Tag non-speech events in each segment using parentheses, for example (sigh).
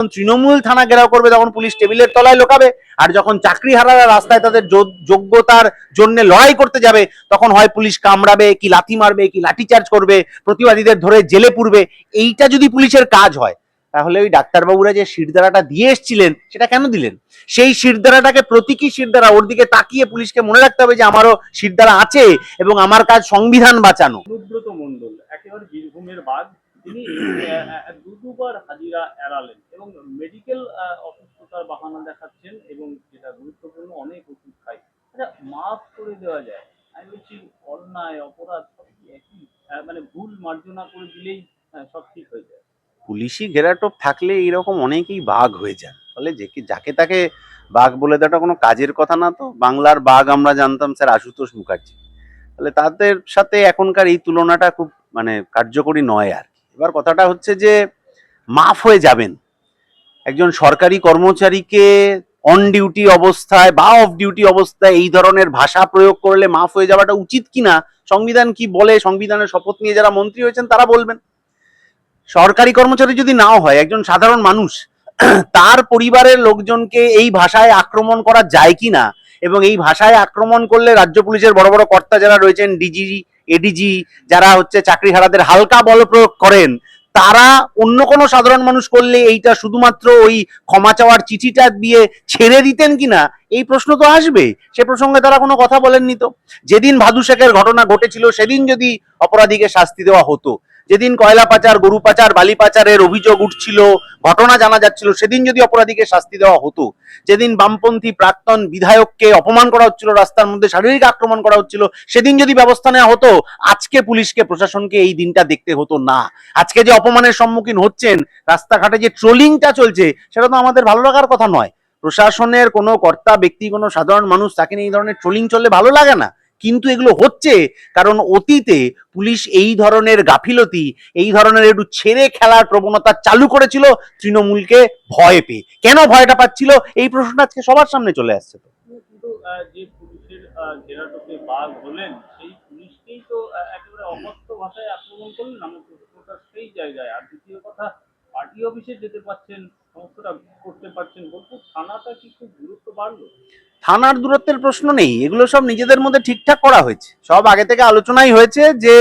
যখন তৃণমূল থানা ঘেরাও করবে, তখন পুলিশ টেবিলের তলায় লোকাবে। আর যখন চাকরি হারারা রাস্তায় তাদের যোগ্যতার জন্য লড়াই করতে যাবে, তখন হয় পুলিশ কামড়াবে, কি লাথি মারবে, কি লাঠিচার্জ করবে, প্রতিবাদীদের ধরে জেলে পুরবে। এইটা যদি পুলিশের কাজ হয়, তাহলে ওই ডাক্তারবাবুরা যে শিরদারাটা দিয়ে এসছিলেন, সেটা কেন দিলেন? সেই শিরদারাটাকে প্রতীকী শিরদারা ওর দিকে তাকিয়ে পুলিশকে মনে রাখতে হবে যে আমারও শিরদারা আছে এবং আমার কাজ সংবিধান বাঁচানো। অনুব্রত মণ্ডল, একেবারে বীরভূমের বাঘ। তিনি দুবার হাজিরা এড়ালেন এবং মেডিকেল অসুস্থতার বাহানা দেখাচ্ছেন এবং যেটা গুরুত্বপূর্ণ, অনেক ওষুধ খাই আচ্ছা মাফ করে দেওয়া যায়। আমি বলছি, অন্যায়, অপরাধ, সব একই? মানে ভুল মার্জনা করে দিলেই সব ঠিক হয়ে যায়। পুলিশি ঘেরাটোপ থাকলে এইরকম অনেকেই বাঘ হয়ে যায় ফলে যে যাকে তাকে বাঘ বলে দেওয়াটা কোনো কাজের কথা না তো? বাংলার বাঘ আমরা জানতাম স্যার আশুতোষ মুখার্জি। তাহলে তাদের সাথে এখনকার এই তুলনাটা খুব মানে কার্যকরী নয় আর। এবার কথাটা হচ্ছে যে মাফ হয়ে যাবেন। একজন সরকারি কর্মচারীকে অন ডিউটি অবস্থায় বা অফ ডিউটি অবস্থায় এই ধরনের ভাষা প্রয়োগ করলে মাফ হয়ে যাওয়াটা উচিত কিনা, সংবিধান কি বলে, সংবিধানের শপথ নিয়ে যারা মন্ত্রী হয়েছেন তারা বলবেন। সরকারি কর্মচারী যদি নাও হয়, একজন সাধারণ মানুষ, (clears throat) তার পরিবারের লোকজনকে এই ভাষায় আক্রমণ করা যায় কি না এবং এই ভাষায় আক্রমণ করলে রাজ্য পুলিশের বড় বড় কর্তা যারা রয়েছেন ডিজি এডিজি যারা হচ্ছে চাকরি হারাদের হালকা বল প্রয়োগ করেন, তারা অন্য কোনো সাধারণ মানুষ করলে এইটা শুধুমাত্র ওই ক্ষমা চাওয়ার চিঠিটা দিয়ে ছেড়ে দিতেন কিনা? এই প্রশ্ন তো আসবে। সে প্রসঙ্গে তারা কোনো কথা বলেননি তো। যেদিন ভাদু শেখের ঘটনা ঘটেছিল, সেদিন যদি অপরাধীকে শাস্তি দেওয়া হতো। যেদিন কয়লা পাচার, গরু পাচার, বালি পাচারের অভিযোগ উঠছিল, ঘটনা জানা যাচ্ছিল, সেদিন যদি অপরাধীকে শাস্তি দেওয়া হতো, যেদিন বামপন্থী প্রাক্তন বিধায়ককে অপমান করা হচ্ছিল, রাস্তার মধ্যে শারীরিক আক্রমণ করা হচ্ছিল, সেদিন যদি ব্যবস্থা নেওয়া হতো, আজকে পুলিশকে, প্রশাসনকে এই দিনটা দেখতে হতো না। আজকে যে অপমানের সম্মুখীন হচ্ছেন, রাস্তাঘাটে যে ট্রোলিংটা চলছে, সেটা তো আমাদের ভালো লাগার কথা নয়। প্রশাসনের কোনো কর্তা, ব্যক্তি, কোনো সাধারণ মানুষ তাকে নিয়ে এই ধরনের ট্রোলিং চললে ভালো লাগে না। কিন্তু এগুলো হচ্ছে কারণ অতীতে পুলিশ এই ধরনের গাফিলতি, এই ধরনের একটু ছেড়ে খেলার প্রবণতা চালু করেছিল তৃণমূলকে ভয় পেয়ে। কেন ভয়টা পাচ্ছিল? এই প্রশ্নটা আজকে সবার সামনে চলে আসছে তো। কথা পার্টি অফিসে যেতে পারছেন সমস্তটা করতে পারছেন বলতে থানাটা কি খুব গুরুত্ব বাড়লো? থানার দূরত্বের প্রশ্ন নেই, এগুলো সব নিজেদের মধ্যে ঠিকঠাক করা হয়েছে। সব আগে থেকে আলোচনাই হয়েছে যে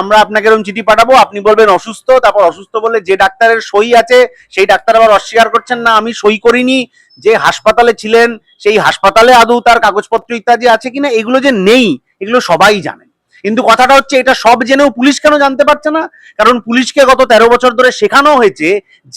আমরা আপনাকে এরকম চিঠি পাঠাবো, আপনি বলবেন অসুস্থ, তারপর অসুস্থ বলে যে ডাক্তারের সই আছে, সেই ডাক্তার আবার অস্বীকার করছেন না, আমি সই করিনি, যে হাসপাতালে ছিলেন, সেই হাসপাতালে আদৌ তার কাগজপত্র ইত্যাদি আছে কিনা, এগুলো যে নেই, এগুলো সবাই জানে। কিন্তু কথাটা হচ্ছে, এটা সব জেনেও পুলিশ কেন জানতে পারছে না? কারণ পুলিশকে গত তেরো বছর ধরে শেখানো হয়েছে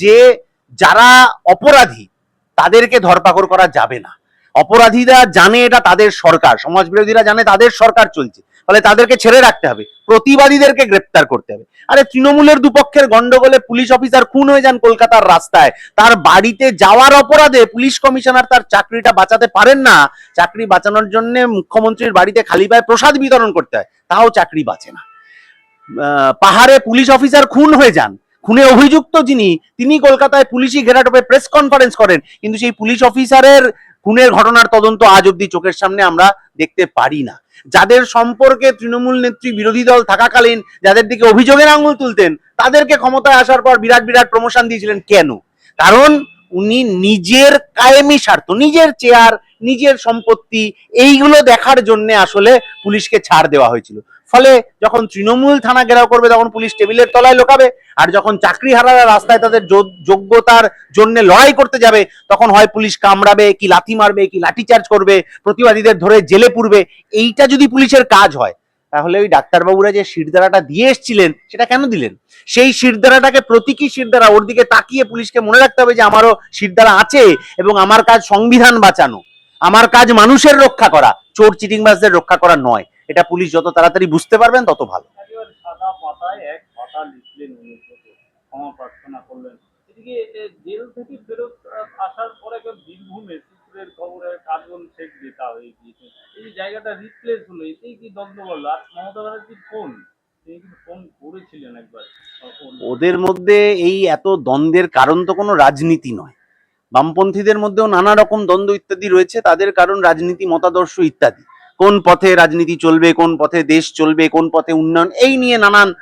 যে যারা অপরাধী, তাদেরকে ধরপাকড় করা যাবে না। অপরাধীরা জানে এটা তাদের সরকার সমাজ বিরোধীরা জানে তাদের সরকার চলছে। ফলে তাদেরকে ছেড়ে রাখতে হবে, প্রতিবাদীদেরকে গ্রেপ্তার করতে হবে। আরে তৃণমূলের দুপক্ষের গন্ডগোলে পুলিশ অফিসার খুন হয়ে যান কলকাতার রাস্তায়। তার বাড়িতে যাওয়ার অপরাধে পুলিশ কমিশনার তার চাকরিটা বাঁচাতে পারেন না। চাকরি বাঁচানোর জন্য মুখ্যমন্ত্রীর বাড়িতে খালি পায়ে প্রসাদ বিতরণ করতে হয়। তাও চাকরি বাঁচে না। পাহাড়ে পুলিশ অফিসার খুন হয়ে যান। খুনে অভিযুক্ত যিনি, তিনি কলকাতায় পুলিশি ঘেরাটোপে প্রেস কনফারেন্স করেন। কিন্তু সেই পুলিশ অফিসারের খুনের ঘটনার তদন্ত আজ অব্দি চোখের সামনে আমরা দেখতে পারি না। যাদের সম্পর্কে তৃণমূল নেত্রী বিরোধী দল থাকাকালীন যাদের দিকে অভিযোগের আঙুল তুলতেন, তাদেরকে ক্ষমতায় আসার পর বিরাট বিরাট প্রমোশন দিয়েছিলেন কেন? কারণ উনি নিজের কায়েমি স্বার্থ, নিজের চেয়ার নিজের সম্পত্তি এইগুলো দেখার জন্য আসলে পুলিশকে ছাড় দেওয়া হয়েছিল। ফলে যখন তৃণমূল থানা ঘেরাও করবে, তখন পুলিশ টেবিলের তলায় লোকাবে। আর যখন চাকরি হারারা রাস্তায় তাদের যোগ- যোগ্যতার জন্য লড়াই করতে যাবে, তখন হয় পুলিশ কামড়াবে, কি লাথি মারবে, কি লাঠিচার্জ করবে, প্রতিবাদীদের ধরে জেলে পুরবে। এইটা যদি পুলিশের কাজ হয়, তাহলে ওই ডাক্তারবাবুরা যে শিরদারাটা দিয়ে এসছিলেন, সেটা কেন দিলেন? সেই শিরদারাটাকে প্রতীকী শিরদারা ওর দিকে তাকিয়ে পুলিশকে মনে রাখতে হবে যে, আমারও শিরদারা আছে এবং আমার কাজ সংবিধান বাঁচানো। আমার কাজ মানুষের রক্ষা করা চোর চিটিংবাজদের রক্ষা করা নয়। এটা পুলিশ যত তাড়াতাড়ি বুঝতে পারবেন তত ভালো। জেল থেকে ফেরত আসার পরে বীরভূমে সূত্রের খবরে কার্বন শেখ নেতা হয়ে গিয়েছে এই জায়গাটা রিপ্লেস হলো এতেই কি বলল? আর মমতা ব্যানার্জির ফোন ওদের মধ্যে এই এত দ্বন্দ্বের কারণ তো কোনো রাজনীতি নয়। বামপন্থীদের মধ্যেও নানা রকম দ্বন্দ্ব ইত্যাদি রয়েছে, তাদের কারণ রাজনীতি, মতাদর্শ ইত্যাদি। কোন পথে রাজনীতি চলবে, কোন পথে দেশ চলবে, কোন পথে উন্নয়ন, এই নিয়ে নানান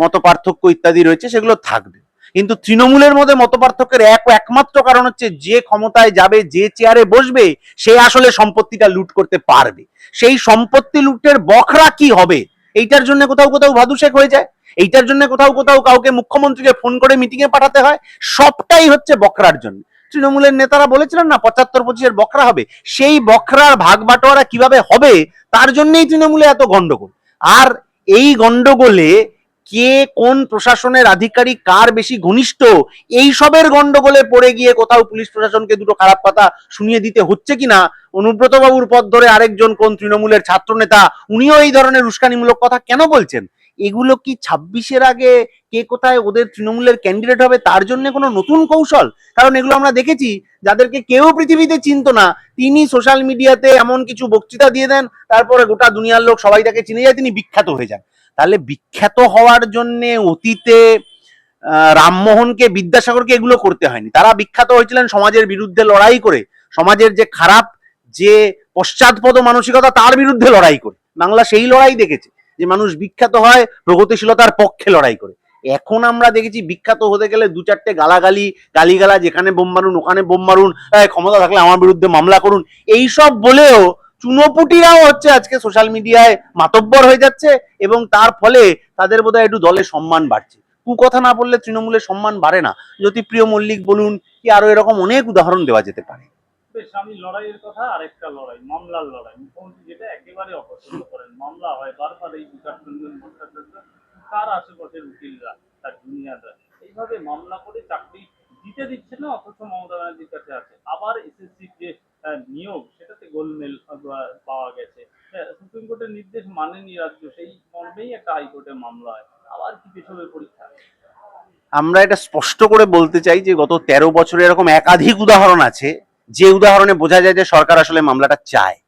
মত পার্থক্য ইত্যাদি রয়েছে, সেগুলো থাকবে। কিন্তু তৃণমূলের মধ্যে মতপার্থক্যের এক, একমাত্র কারণ হচ্ছে যে ক্ষমতায় যাবে, যে চেয়ারে বসবে, সে আসলে সম্পত্তিটা লুট করতে পারবে। সেই সম্পত্তি লুটের বখরা কি হবে? এইটার জন্য কোথাও কোথাও ভাদুশেক হয়ে যায়। এইটার জন্য কোথাও কোথাও কাউকে মুখ্যমন্ত্রীকে ফোন করে মিটিং এ পাঠাতে হয়। সবটাই হচ্ছে বকরার জন্য। তৃণমূলের নেতারা বলেছিলেন না, পঁচাত্তর পঁচিশের বখরা হবে। সেই বখরার ভাগ বাটোয়ারা কীভাবে হবে, তার জন্যই তৃণমূলে এত গন্ডগোল। আর এই গন্ডগোলে কে কোন প্রশাসনের আধিকারিক, কার বেশি ঘনিষ্ঠ এই সবের গন্ডগোলে পড়ে গিয়ে কোথাও পুলিশ প্রশাসনকে দুটো খারাপ কথা শুনিয়ে দিতে হচ্ছে কিনা অনুব্রত বাবুর পথ ধরে আরেকজন কোন তৃণমূলের ছাত্র নেতা উনিও এই ধরনের উস্কানিমূলক কথা কেন বলছেন? এগুলো কি ছাব্বিশের আগে কে কোথায় ওদের তৃণমূলের ক্যান্ডিডেট হবে, তার জন্য কোনো নতুন কৌশল? কারণ এগুলো আমরা দেখেছি, যাদেরকে কেউ পৃথিবীতে চিনত না। তিনি সোশ্যাল মিডিয়াতে এমন কিছু বক্তৃতা দিয়ে দেন, তারপরে গোটা দুনিয়ার লোক সবাই তাকে চিনে যায়, তিনি বিখ্যাত হয়ে যান। তাহলে বিখ্যাত হওয়ার জন্য অতীতে রামমোহনকে বিদ্যাসাগরকে এগুলো করতে হয়নি। তারা বিখ্যাত হয়েছিলেন সমাজের বিরুদ্ধে লড়াই করে। সমাজের যে খারাপ যে পশ্চাৎপদ মানসিকতা, তার বিরুদ্ধে লড়াই করে। বাংলা সেই লড়াই দেখেছে। যে মানুষ বিখ্যাত হয়, প্রগতিশীলতার পক্ষে লড়াই করে। এখন আমরা দেখেছি বিখ্যাত হতে গেলে দু চারটে গালাগালি গালিগালা যেখানে বোম মারুন, ওখানে বোম মারুন ক্ষমতা থাকলে আমার বিরুদ্ধে মামলা করুন, এইসব বলেও চুনোপুটিরাও হচ্ছে আজকে সোশ্যাল মিডিয়ায় মাতব্বর হয়ে যাচ্ছে এবং তার ফলে তাদের বোধহয় একটু দলে সম্মান বাড়ছে। কুকথা না বললে তৃণমূলের সম্মান বাড়ে না। জ্যোতিপ্রিয় মল্লিক বলুন কি আরও এরকম অনেক উদাহরণ দেওয়া যেতে পারে? লড়াইয়ের কথা আরেকটা লড়াই, মামলার লড়াই, মুখ্যমন্ত্রী যেটা একেবারে অপছন্দ করেন। মামলা হয় বারবার এই বিকাশ রঞ্জন ভট্টাচার্য তার আশেপাশের উকিলরা তার জুনিয়ররা এইভাবে মামলা করে চাকরি দিতে দিচ্ছে না অথচ মমতা ব্যানার্জির কাছে আছে। আবার এসএসসির যে নিয়োগ সেটাতে গোলমেল পাওয়া গেছে। আহ, সুপ্রিম কোর্টের নির্দেশ মানেনি রাজ্য সেই মর্মেই একটা হাইকোর্টে মামলা হয়। আবার কি পেছনের পরীক্ষা? আমরা এটা স্পষ্ট করে বলতে চাই যে গত তেরো বছরে এরকম একাধিক উদাহরণ আছে যে উদাহরণে বোঝা যায় যে সরকার আসলে মামলাটা চায়।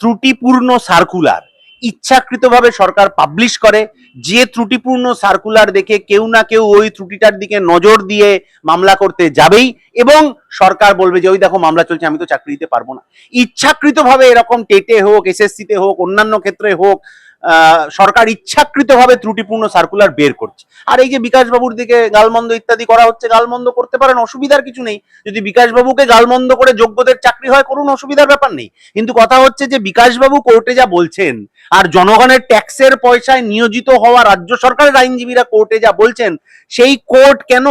ত্রুটিপূর্ণ সার্কুলার ইচ্ছাকৃতভাবে সরকার পাবলিশ করে, যে ত্রুটিপূর্ণ সার্কুলার দেখে কেউ না কেউ ওই ত্রুটিটার দিকে নজর দিয়ে মামলা করতে যাবেই এবং সরকার বলবে যে, ওই দেখো, মামলা চলছে, আমি তো চাকরি দিতে পারব না। ইচ্ছাকৃতভাবে এরকম টেটে হোক এসএসসিতে হোক, অন্যান্য ক্ষেত্রে হোক সরকার ইচ্ছাকৃতভাবে ত্রুটিপূর্ণ সার্কুলার বের করছে। আর এই যে বিকাশবাবুর দিকে গালমন্দ ইত্যাদি করা হচ্ছে, গালমন্দ করতে পারেন, অসুবিধার কিছু নেই। যদি বিকাশবাবুকে গালমন্দ করে যোগ্যদের চাকরি হয় করুন অসুবিধার ব্যাপার নেই। কিন্তু কথা হচ্ছে যে, বিকাশবাবু কোর্টে যা বলছেন, আর জনগণের ট্যাক্সের পয়সায় নিয়োজিত হওয়া রাজ্য সরকারের আইনজীবীরা কোর্টে যা বলছেন, সেই কোর্ট কেন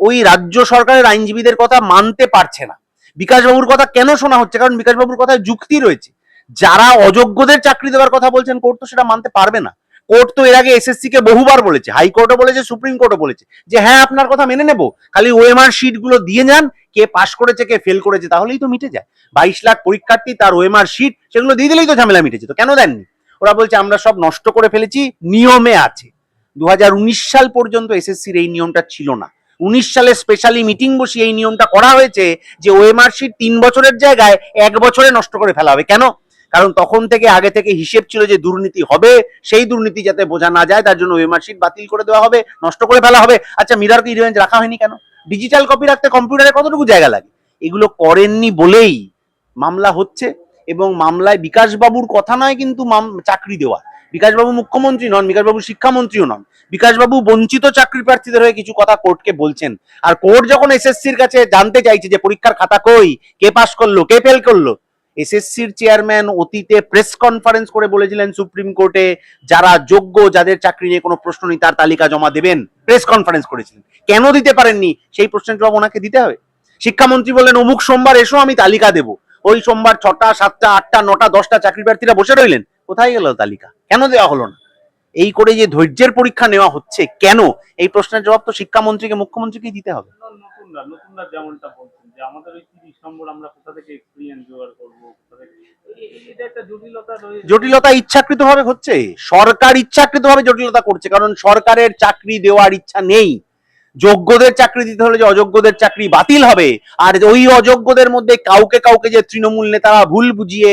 ওই রাজ্য সরকারের আইনজীবীদের কথা মানতে পারছে না? বিকাশবাবুর কথা কেন শোনা হচ্ছে? কারণ বিকাশবাবুর কথায় যুক্তি রয়েছে। যারা অযোগ্যদের চাকরি দেওয়ার কথা বলছেন, কোর্ট তো সেটা মানতে পারবে না। কোর্ট তো এর আগে এসএসসি কে বহুবার বলেছে, হাইকোর্টও বলেছে, সুপ্রিম কোর্টও বলেছে যে হ্যাঁ আপনার কথা মেনে নেব, খালি ওএমআর শিটগুলো দিয়ে যান, কে পাশ করেছে, কে ফেল করেছে, তাহলেই তো মিটে যায়। বাইশ লাখ পরীক্ষার্থী তার ওএমআর শিট সেগুলো দিয়ে দিলেই তো ঝামেলা মিটেছে, তো কেন দেননি? ওরা বলছে, আমরা সব নষ্ট করে ফেলেছি, নিয়মে আছে। দু হাজার উনিশ সাল পর্যন্ত এসএসসির এই নিয়মটা ছিল না। উনিশ সালে স্পেশালি মিটিং বসিয়ে এই নিয়মটা করা হয়েছে যে, ওএমআর শিট তিন বছরের জায়গায় এক বছরে নষ্ট করে ফেলা হবে। কেন? কারণ তখন থেকে আগে থেকে হিসেব ছিল যে দুর্নীতি হবে, সেই দুর্নীতি যাতে বোঝা না যায়, তার জন্য ওএমআর শিট বাতিল করে দেওয়া হবে, নষ্ট করে ফেলা হবে। আচ্ছা মিরার কি রিভেঞ্জ রাখা হয়নি কেন? ডিজিটাল কপি রাখতে কম্পিউটারে কতটুকু জায়গা লাগে? এগুলো করেননি বলেই মামলা হচ্ছে এবং মামলায় বিকাশবাবুর কথা নয় কিন্তু চাকরি দেওয়া। বিকাশবাবু মুখ্যমন্ত্রী নন, বিকাশবাবু শিক্ষামন্ত্রীও নন। বিকাশবাবু বঞ্চিত চাকরি প্রার্থীদের হয়ে কিছু কথা কোর্টকে বলছেন। আর কোর্ট যখন এসএসসির কাছে জানতে চাইছে যে পরীক্ষার খাতা কই, কে পাস করল, কে ফেল করল এসএসসির চেয়ারম্যান অতীতে প্রেস কনফারেন্স করে বলেছিলেন সুপ্রিম কোর্টে, যারা যোগ্য, যাদের চাকরি নিয়ে কোনো প্রশ্ন নেই, তার তালিকা জমা দেবেন। প্রেস কনফারেন্স করেছিলেন। কেন দিতে পারেননি? সেই প্রশ্নের জবাব ওনাকে দিতে হবে। শিক্ষামন্ত্রী বললেন, অমুক সোমবার এসো, আমি তালিকা দেবো। ওই সোমবার ছটা, সাতটা, আটটা, নটা, দশটা চাকরি প্রার্থীরা বসে রইলেন। কোথায় গেল তালিকা? কেন দেওয়া হলো না? এই করে যে ধৈর্যের পরীক্ষা নেওয়া হচ্ছে, কেন? এই প্রশ্নের জবাব তো শিক্ষামন্ত্রীকে, মুখ্যমন্ত্রীকেই দিতে হবে। নতুনরা নতুনরা যেমনটা বলছেন যে আমাদের ওই তিরিশ নম্বর আমরা কোথা থেকে এক্সপিরিয়েন্স জোগাড় করব কোথা থেকে এটা একটা জটিলতা রয়েছে। জটিলতা ইচ্ছাকৃতভাবে হচ্ছে। সরকার ইচ্ছাকৃতভাবে জটিলতা করছে কারণ সরকারের চাকরি দেওয়ার ইচ্ছা নেই। যোগ্যদের চাকরি দিতে হলে যে অযোগ্যদের চাকরি বাতিল হবে আর ওই অযোগ্যদের মধ্যে কাউকে কাউকে যে তৃণমূল নেতারা ভুল বুঝিয়ে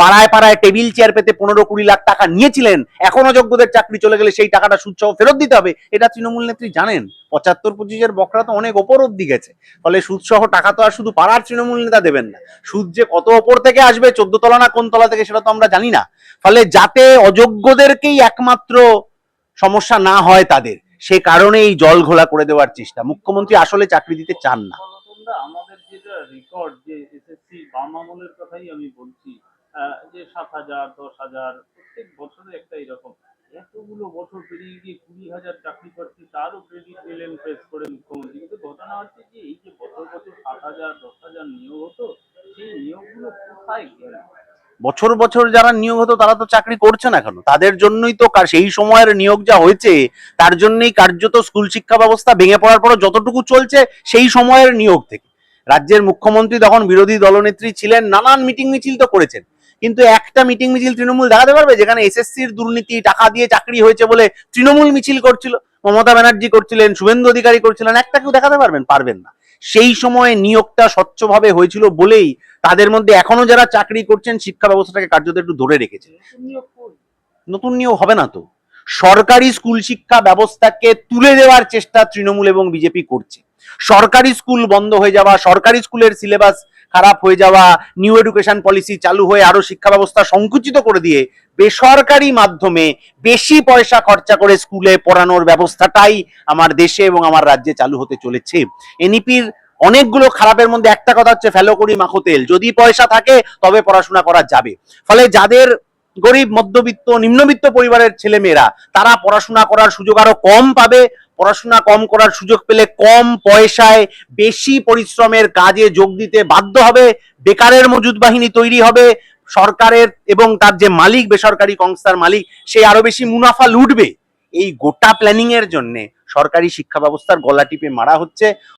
পাড়ায় পাড়ায় টেবিল চেয়ার পেতে পনেরো কুড়ি লাখ টাকা নিয়েছিলেন, এখন অযোগ্যদের চাকরি চলে গেলে সেই টাকাটা সুদ সহ ফেরত দিতে হবে, এটা তৃণমূল নেত্রী জানেন। পঁচাত্তর পঁচিশের বকরা তো অনেক ওপর অব্দি গেছে, ফলে সুদ সহ টাকা তো আর শুধু পাড়ার তৃণমূল নেতা দেবেন না, সুদ যে কত ওপর থেকে আসবে চোদ্দ তলা না কোন তলা থেকে সেটা তো আমরা জানি না, ফলে যাতে অযোগ্যদেরকেই একমাত্র সমস্যা না হয় তাদের, সে কারণে এই জল ঘোলা করে দেওয়ার চেষ্টা, মুখ্যমন্ত্রী আসলে চাকরি দিতে চান না। আমাদের যেটা রেকর্ড যে এসএসসি বাম আমলের কথাই আমি বলছি যে সাত হাজার, দশ হাজার, প্রত্যেক বছরে একটা এরকম। এতগুলো বছর পেরিয়ে গিয়ে কুড়ি হাজার চাকরি প্রার্থী তারও ক্রেডিট নিলেন প্রেস করে মুখ্যমন্ত্রী। কিন্তু ঘটনা হচ্ছে যে এই যে বছর বছর সাত হাজার, দশ হাজার নিয়োগ হতো, সেই নিয়োগগুলো কোথায় গেল? বছর বছর যারা নিয়োগ হতো, তারা তো চাকরি করছে না কেন? তাদের জন্যই তো সেই সময়ের নিয়োগ যা হয়েছে, তার জন্যই কার্যত স্কুল শিক্ষা ব্যবস্থা ভেঙে পড়ার পর যতটুকু চলছে, সেই সময়ের নিয়োগ থেকে। রাজ্যের মুখ্যমন্ত্রী তখন বিরোধী দলনেত্রী ছিলেন, নানান মিটিং মিছিল তো করেছেন। কিন্তু একটা মিটিং মিছিল তৃণমূল দেখাতে পারবে? যেখানে এসএসসির দুর্নীতি টাকা দিয়ে চাকরি হয়েছে বলে তৃণমূল মিছিল করছিল মমতা ব্যানার্জি করছিলেন শুভেন্দু অধিকারী করছিলেন একটা কেউ দেখাতে পারবেন? পারবেন না। সেই সময়ে নিয়োগটা স্বচ্ছভাবে হয়েছিল বলেই তাদের মধ্যে এখনও যারা চাকরি করছেন শিক্ষা ব্যবস্থাটাকে কার্যত একটু ধরে রেখেছে। নতুন নিয়োগ নতুন নিয়োগ হবে না তো। সরকারি স্কুল শিক্ষা ব্যবস্থাকে তুলে দেওয়ার চেষ্টা তৃণমূল এবং বিজেপি করছে। সরকারি স্কুল বন্ধ হয়ে যাওয়া সরকারি স্কুলের সিলেবাস খারাপ হয়ে যাওয়া নিউ এডুকেশন পলিসি চালু হয়ে আরও শিক্ষা ব্যবস্থা সংকুচিত করে দিয়ে বেসরকারি মাধ্যমে বেশি পয়সা খরচা করে স্কুলে পড়ানোর ব্যবস্থাটাই আমার দেশে এবং আমার রাজ্যে চালু হতে চলেছে। এনইপির অনেকগুলো খারাপের মধ্যে একটা কথা হচ্ছে ফেলো করি মাখো তেল। যদি পয়সা থাকে তবে পড়াশোনা করা যাবে। ফলে যাদের গরিব, মধ্যবিত্ত, নিম্নবিত্ত পরিবারের ছেলেমেয়েরা তারা পড়াশোনা করার সুযোগ আরও কম পাবে। পড়াশোনা কম করার সুযোগ পেলে কম পয়সায় বেশি পরিশ্রমের কাজে যোগ দিতে বাধ্য হবে। বেকারের মজুদ বাহিনী তৈরি হবে। সরকারের এবং তার যে মালিক, বেসরকারি সংস্থার মালিক সেই আরও বেশি মুনাফা লুটবে। এই গোটা প্ল্যানিং এর জন্য সরকারি শিক্ষা ব্যবস্থার গলা টিপে মারা হচ্ছে।